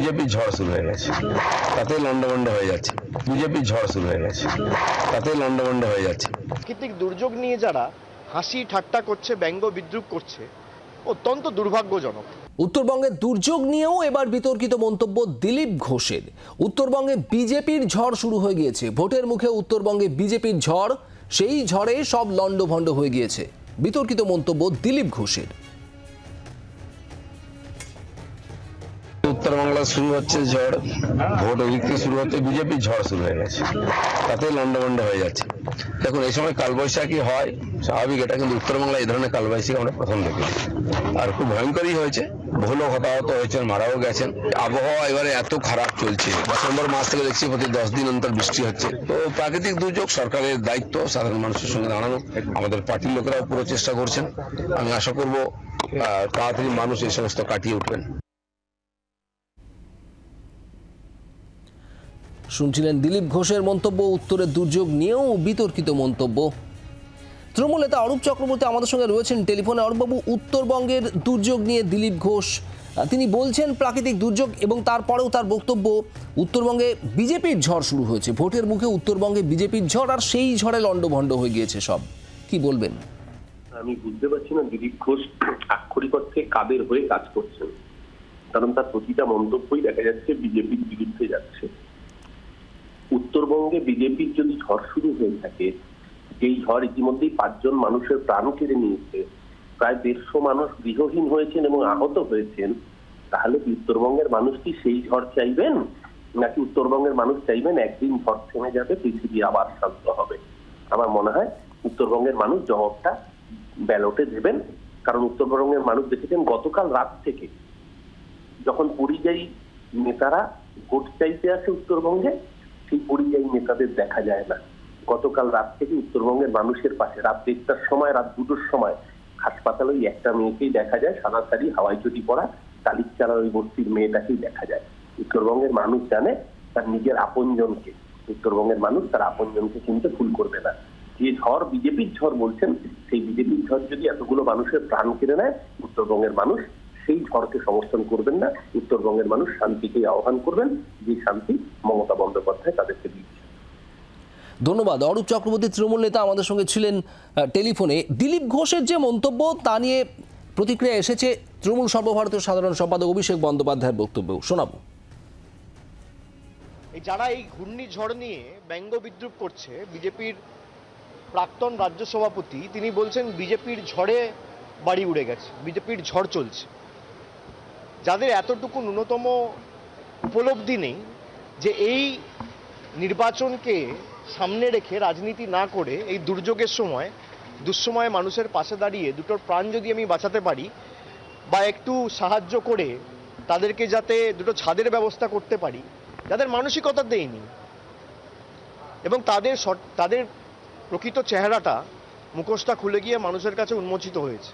বিজেপির ঝড় শুরু হয়ে গেছে। তাতেই লন্ডভন্ড হয়ে যাচ্ছে। বিজেপির ঝড় শুরু হয়ে গেছে। তাতেই লন্ডভন্ড হয়ে যাচ্ছে। প্রাকৃতিক দুর্যোগ নিয়ে যারা হাসি ঠাট্টা করছে ব্যঙ্গ বিদ্রুপ করছে অত্যন্ত দুর্ভাগ্যজনক। উত্তরবঙ্গের দুর্যোগ নিয়েও এবার বিতর্কিত মন্তব্য দিলীপ ঘোষের। উত্তরবঙ্গে বিজেপির ঝড় শুরু হয়ে গিয়েছে। ভোটের মুখে উত্তরবঙ্গে বিজেপির ঝড় সেই ঝড়ে সব লণ্ডভণ্ড হয়ে গিয়েছে। বিতর্কিত মন্তব্য দিলীপ ঘোষের। উত্তরবাংলা শুরু হচ্ছে ঝড়, ভোট ওদিক থেকে শুরু হচ্ছে বিজেপির ঝড় শুরু হয়ে গেছে। তাতে লন্ডভন্ড হয়ে যাচ্ছে। দেখুন, এই সময় কালবৈশাখী হয়, স্বাভাবিক এটা, কিন্তু উত্তরবাংলায় এই ধরনের কালবৈশাখী আমরা প্রথম দেখেছি আর খুব ভয়ঙ্করই হয়েছে, ভুলও হতাহত হয়েছেন মারাও গেছেন। আবহাওয়া এবারে এত খারাপ চলছে। ডিসেম্বর মাস থেকে দেখছি প্রতি দশ দিন অন্তর বৃষ্টি হচ্ছে। তো প্রাকৃতিক দুর্যোগ, সরকারের দায়িত্ব, সাধারণ মানুষের সঙ্গে দাঁড়ানো, আমাদের পার্টির লোকেরাও পুরো চেষ্টা করছেন। আমি আশা করব তাড়াতাড়ি মানুষ এই সমস্ত কাটিয়ে উঠবেন। শুনছিলেন দিলীপ ঘোষের মন্তব্য, উত্তরের দুর্যোগ নিয়েও বিতর্কিত মন্তব্য। তৃণমূল নেতা অরূপ চক্রবর্তী আমাদের সঙ্গে রয়েছেন। টেলিফোনে অরূপবাবু, উত্তরবঙ্গের দুর্যোগ নিয়ে দিলীপ ঘোষ তিনি বলছেন প্রাকৃতিক দুর্যোগ এবং তারপরেও তার বক্তব্য, উত্তরবঙ্গে বিজেপির ঝড় শুরু হয়েছে। ভোটের মুখে উত্তরবঙ্গে বিজেপির ঝড় আর সেই ঝড়ে লণ্ডভণ্ড হয়ে গিয়েছে সব। কি বলবেন? আমি বুঝতে পারছি না দিলীপ ঘোষ আক্ষরিক অর্থে কাদের হয়ে কাজ করছেন। কারণ তার প্রতিটা মন্তব্যই দেখা যাচ্ছে বিজেপির বিরুদ্ধে যাচ্ছে। উত্তরবঙ্গে বিজেপির যদি ঝড় শুরু হয়ে থাকে, যেই ঝড় ইতিমধ্যেই পাঁচজন মানুষের প্রাণ কেড়ে নিয়েছে, প্রায় দেড়শো মানুষ গৃহহীন হয়েছেন এবং আহত হয়েছেন, তাহলে উত্তরবঙ্গের মানুষ কি সেই ঝড় চাইবেন? নাকি উত্তরবঙ্গের মানুষ চাইবেন একদিন ঝড় থেমে যাবে, পৃথিবী আবার শান্ত হবে? আমার মনে হয় উত্তরবঙ্গের মানুষ জবাবটা ব্যালটে দেবেন, কারণ উত্তরবঙ্গের মানুষ দেখেছেন গতকাল রাত থেকে যখন পরিযায়ী নেতারা ভোট চাইতে আসে উত্তরবঙ্গে সেই পরিযায়ী নেতাদের দেখা যায় না। গতকাল রাত থেকে উত্তরবঙ্গের মানুষের পাশে, রাত দেড়টার সময়, রাত দুটোর সময় হাসপাতালে ওই একটা মেয়েকেই দেখা যায়, সাদা শাড়ি, হাওয়াই চটি পরা, তালিক চালার ওই বস্তির মেয়েটাকেই দেখা যায়। উত্তরবঙ্গের মানুষ জানে তার নিজের আপনজনকে। উত্তরবঙ্গের মানুষ তার আপনজনকে চিনতে ভুল করবে না। যে ঝড় বিজেপির ঝড় বলছেন, সেই বিজেপির ঝড় যদি এতগুলো মানুষের প্রাণ কেড়ে নেয়, উত্তরবঙ্গের মানুষ সেই ঝড়কে সমর্থন করবেন না। উত্তরবঙ্গের মানুষ শান্তিকে আহ্বান করবেন যে শান্তি মমতা বন্দ্যোপাধ্যায় তাদেরকে দিচ্ছে ধন্যবাদ। অরূপ চক্রবর্তী তৃণমূল নেতা আমাদের সঙ্গে ছিলেন টেলিফোনে। দিলীপ ঘোষের যে মন্তব্য তা নিয়ে প্রতিক্রিয়া এসেছে তৃণমূল সর্বভারতীয় সাধারণ সম্পাদক অভিষেক বন্দ্যোপাধ্যায়ের বক্তব্য শোনাবো। এই যারা এই ঘূর্ণিঝড় নিয়ে ব্যঙ্গ বিদ্রুপ করছে বিজেপির প্রাক্তন রাজ্য সভাপতি তিনি বলছেন বিজেপির ঝড়ে বাড়ি উড়ে গেছে বিজেপির ঝড় চলছে। যাদের এতটুকু ন্যূনতম উপলব্ধি নেই যে এই নির্বাচনকে সামনে রেখে রাজনীতি না করে এই দুর্যোগের সময়, দুঃসময়ে মানুষের পাশে দাঁড়িয়ে দুটোর প্রাণ যদি আমি বাঁচাতে পারি বা একটু সাহায্য করে তাদেরকে যাতে দুটো ছাদের ব্যবস্থা করতে পারি, যাদের মানসিকতা দেয়নি এবং তাদের তাদের প্রকৃত চেহারাটা মুখোশটা খুলে গিয়ে মানুষের কাছে উন্মোচিত হয়েছে।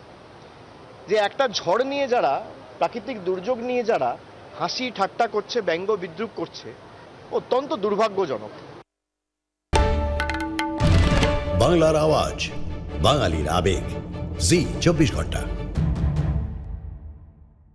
যে একটা ঝড় নিয়ে যারা প্রাকৃতিক দুর্যোগ নিয়ে যারা হাসি ঠাট্টা করছে, ব্যঙ্গ বিদ্রুপ করছে, অত্যন্ত দুর্ভাগ্যজনক। বাংলার আওয়াজ, বাঙালির আবেগ। জি, চব্বিশ ঘণ্টা।